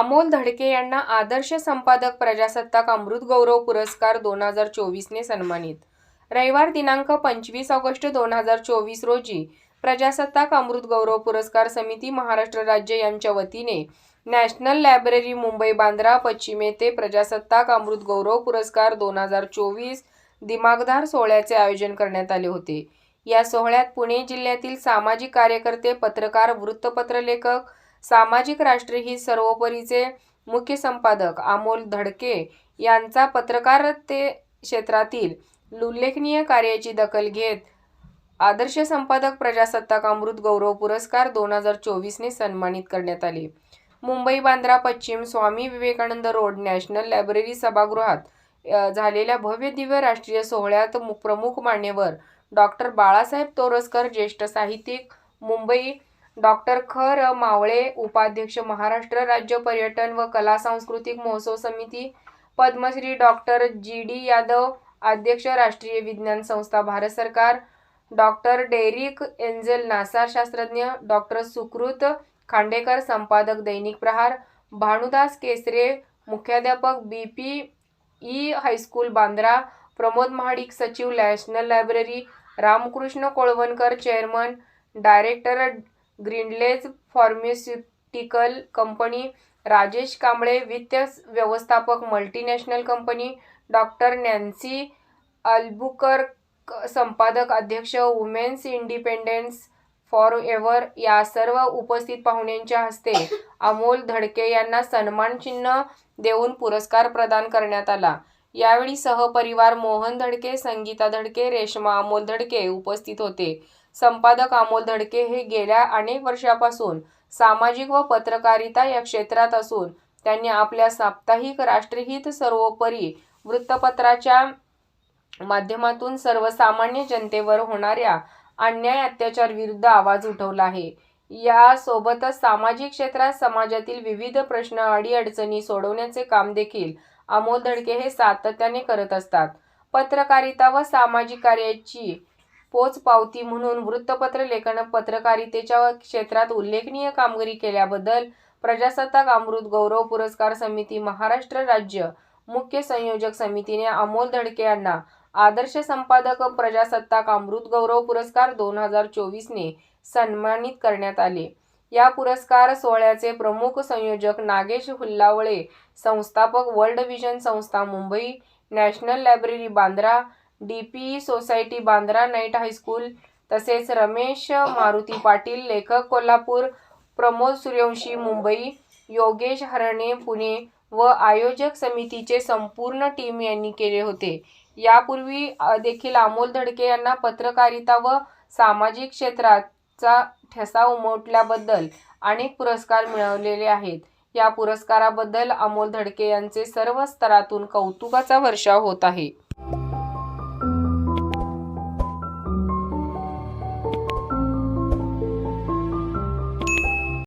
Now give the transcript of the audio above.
अमोल धडके यांना आदर्श संपादक प्रजासत्ताक अमृत गौरव पुरस्कार दोन हजार चोवीसने सन्मानित. रविवार दिनांक पंचवीस ऑगस्ट दोन हजार चोवीस रोजी प्रजासत्ताक अमृत गौरव पुरस्कार समिती महाराष्ट्र राज्य यांच्या वतीने नॅशनल लायब्ररी मुंबई बांद्रा पश्चिम येथे प्रजासत्ताक अमृत गौरव पुरस्कार दोन हजार चोवीस दिमागदार सोहळ्याचे आयोजन करण्यात आले होते. या सोहळ्यात पुणे जिल्ह्यातील सामाजिक कार्यकर्ते पत्रकार वृत्तपत्र लेखक सामाजिक राष्ट्र ही सर्वोपरीचे मुख्य संपादक अमोल धडके यांचा पत्रकारते क्षेत्रातील उल्लेखनीय कार्याची दखल घेत आदर्श संपादक प्रजासत्ताक अमृत गौरव पुरस्कार दोन हजार चोवीसने सन्मानित करण्यात आले. मुंबई बांद्रा पश्चिम Swami Vivekananda road national library सभागृहात झालेल्या भव्य दिव्य राष्ट्रीय सोहळ्यात मु- प्रमुख मान्यवर डॉक्टर बाळासाहेब तोरसकर ज्येष्ठ साहित्यिक मुंबई डॉक्टर खर मावळे उपाध्यक्ष महाराष्ट्र राज्य पर्यटन व कला सांस्कृतिक महोत्सव समिती Padmashri doctor G D Yadav अध्यक्ष राष्ट्रीय विज्ञान संस्था भारत सरकार डॉक्टर डेरिक एंजेल नासा शास्त्रज्ञ डॉक्टर सुकृत खांडेकर संपादक दैनिक प्रहार भानुदास केसरे मुख्याध्यापक B P E high school Bandra Pramod Mahadik सचिव national library Ramkrishna Kolwankar chairman director Greenledge pharmaceutical company Rajesh Kamble वित्त व्यवस्थापक multinational company doctor Nancy Albuquerque संपादक अध्यक्ष वुमेन्स इंडिपेंडन्स फॉर एव्हर या सर्व उपस्थित पाहुण्यांच्या हस्ते अमोल धडके यांना सन्मान चिन्ह देऊन पुरस्कार प्रदान करण्यात आला. यावेळी सहपरिवार मोहन धडके संगीता धडके रेश्मा अमोल धडके उपस्थित होते. संपादक अमोल धडके हे गेल्या अनेक वर्षापासून सामाजिक व पत्रकारिता या क्षेत्रात असून त्यांनी आपल्या साप्ताहिक राष्ट्रहित सर्वोपरी वृत्तपत्राच्या माध्यमातून सर्वसामान्य जनतेवर होणाऱ्या अन्याय अत्याचार विरुद्ध आवाज उठवला आहे. यासोबतच सामाजिक क्षेत्रात समाजातील विविध प्रश्न अडीअडचणी सोडवण्याचे काम देखील अमोल धडके हे सातत्याने करत असतात. पत्रकारिता व सामाजिक कार्याची पोचपावती म्हणून वृत्तपत्र लेखन पत्रकारितेच्या क्षेत्रात उल्लेखनीय कामगिरी केल्याबद्दल प्रजासत्ताक अमृत गौरव पुरस्कार समिती महाराष्ट्र राज्य मुख्य संयोजक समितीने अमोल धडके यांना आदर्श संपादक प्रजासत्ताक अमृत गौरव पुरस्कार दोन हजार चोवीसने सन्मानित करण्यात आले. या पुरस्कार सोहळ्याचे प्रमुख संयोजक नागेश हुल्लावळे संस्थापक वर्ल्ड विजन संस्था Mumbai national library Bandra D P society Bandra night high school तसेच रमेश मारुती पाटील लेखक कोल्हापूर प्रमोद सूर्यवंशी मुंबई योगेश हरणे पुणे व आयोजक समितीचे संपूर्ण टीम यांनी केले होते. यापूर्वी देखील अमोल धडके यांना पत्रकारिता व सामाजिक क्षेत्राचा ठसा उमटल्याबद्दल अनेक पुरस्कार मिळवलेले आहेत. या पुरस्काराबद्दल अमोल धडके यांचे सर्व स्तरातून कौतुकाचा वर्षाव होत आहे.